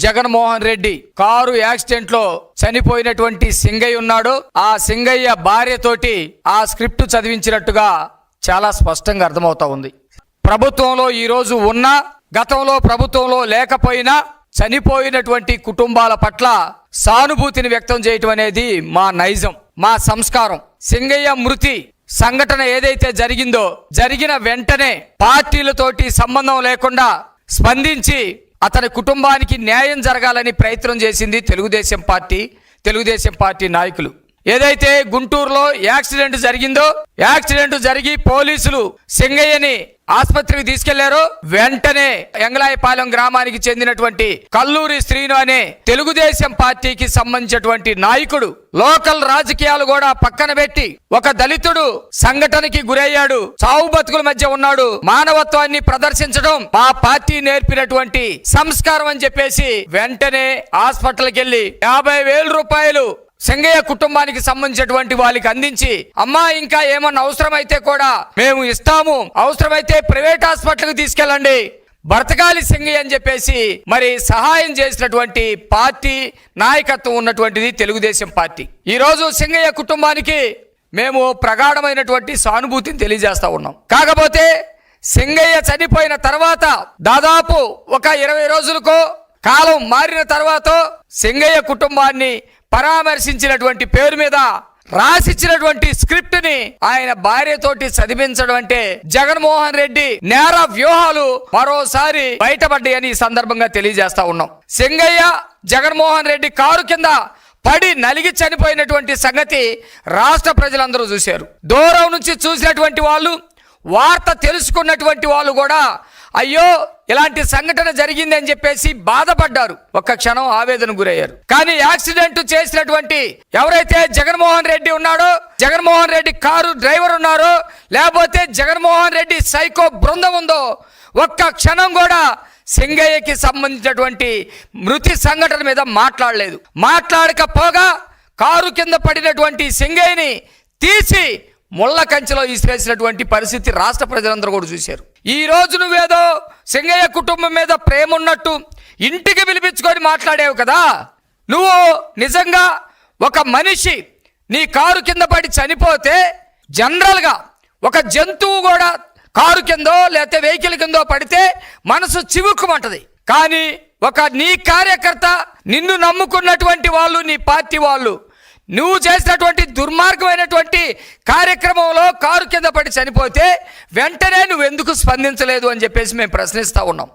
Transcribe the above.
Jaganmohan Reddy car యాక్సిడెంట్లో చనిపోయినటువంటి సింగయ్య ఉన్నాడు. ఆ సింగయ్య భార్యతోటి ఆ స్క్రిప్ట్ చదివించినట్టుగా చాలా స్పష్టంగా అర్థమవుతా ఉంది. ప్రభుత్వంలో ఈరోజు ఉన్న ఉన్నా గతంలో ప్రభుత్వంలో లేకపోయినా చనిపోయినటువంటి కుటుంబాల పట్ల సానుభూతిని వ్యక్తం చేయటం అనేది మా నైజం మా సంస్కారం. సింగయ్య మృతి సంఘటన ఏదైతే జరిగిందో జరిగిన వెంటనే పార్టీలతోటి సంబంధం లేకుండా స్పందించి అతని కుటుంబానికి న్యాయం జరగాలని ప్రయత్నం చేసింది తెలుగుదేశం పార్టీ తెలుగుదేశం పార్టీ నాయకులు. ఏదైతే గుంటూరులో యాక్సిడెంట్ జరిగిందో యాక్సిడెంట్ జరిగి పోలీసులు సింగయ్యని ఆసుపత్రికి తీసుకెళ్ళారు వెంటనే ఎంగలాయపాలెం గ్రామానికి చెందినటువంటి కల్లూరి శ్రీను అనే తెలుగుదేశం పార్టీకి సంబంధించినటువంటి నాయకుడు లోకల్ రాజకీయాలు కూడా పక్కన పెట్టి ఒక దళితుడు సంఘటనకి గురయ్యాడు చావు బతుకుల మధ్య ఉన్నాడు. మానవత్వాన్ని ప్రదర్శించడం మా పార్టీ నేర్పినటువంటి సంస్కారం అని చెప్పేసి వెంటనే హాస్పిటల్కి వెళ్ళి యాభై వేల రూపాయలు సింగయ్య కుటుంబానికి సంబంధించినటువంటి వాళ్ళకి అందించి అమ్మా ఇంకా ఏమన్నా అవసరమైతే కూడా మేము ఇస్తాము. అవసరమైతే ప్రైవేట్ హాస్పిటల్కి తీసుకెళ్ళండి. బ్రతకాలి సింగయ్య అని చెప్పేసి మరి సహాయం చేసినటువంటి పార్టీ నాయకత్వం ఉన్నటువంటిది తెలుగుదేశం పార్టీ. ఈ రోజు సింగయ్య కుటుంబానికి మేము ప్రగాఢమైనటువంటి సానుభూతిని తెలియజేస్తా ఉన్నాం. కాకపోతే సింగయ్య చనిపోయిన తర్వాత దాదాపు ఒక ఇరవై రోజులకో కాలం మారిన తర్వాత సింగయ్య కుటుంబాన్ని పరామర్శించినటువంటి పేరు మీద రాసిచ్చినటువంటి స్క్రిప్ట్ని ఆయన భార్యతోటి చదివించడం అంటే జగన్మోహన్ రెడ్డి నేర వ్యూహాలు మరోసారి బయటపడ్డాయని ఈ సందర్భంగా తెలియజేస్తా ఉన్నాం. సింగయ్య జగన్మోహన్ రెడ్డి కారు కింద పడి నలిగి చనిపోయినటువంటి సంగతి రాష్ట్ర ప్రజలందరూ చూశారు. దూరం నుంచి చూసినటువంటి వాళ్ళు వార్త తెలుసుకున్నటువంటి వాళ్ళు కూడా అయ్యో ఇలాంటి సంఘటన జరిగింది అని చెప్పేసి బాధపడ్డారు. ఒక్క క్షణం ఆవేదన గురయ్యారు. కానీ యాక్సిడెంట్ చేసినటువంటి ఎవరైతే జగన్మోహన్ రెడ్డి ఉన్నాడో జగన్మోహన్ రెడ్డి కారు డ్రైవర్ ఉన్నారో లేకపోతే జగన్మోహన్ రెడ్డి సైకో బృందం ఉందో ఒక్క క్షణం కూడా సింగయ్యకి సంబంధించినటువంటి మృతి సంఘటన మీద మాట్లాడలేదు. మాట్లాడకపోగా కారు కింద పడినటువంటి సింగయ్యని తీసి ముళ్ళ కంచెలో ఇసిరేసినటువంటి పరిస్థితి రాష్ట్ర ప్రజలందరూ కూడా చూశారు. ఈ రోజు నువ్వేదో సింగయ్య కుటుంబం మీద ప్రేమ ఉన్నట్టు ఇంటికి పిలిపించుకొని మాట్లాడేవు కదా? నువ్వు నిజంగా ఒక మనిషి నీ కారు కింద పడి చనిపోతే జనరల్గా ఒక జంతువు కూడా కారు కిందో లేకపోతే వెహికల్ కిందో పడితే మనసు చివుక్కుమంటది. కానీ ఒక నీ కార్యకర్త నిన్ను నమ్ముకున్నటువంటి వాళ్ళు నీ పార్టీ వాళ్ళు నువ్వు చేసినటువంటి దుర్మార్గమైనటువంటి కార్యక్రమంలో కారు కింద పడి చనిపోతే వెంటనే నువ్వు ఎందుకు స్పందించలేదు అని చెప్పేసి మేము ప్రశ్నిస్తా ఉన్నాం.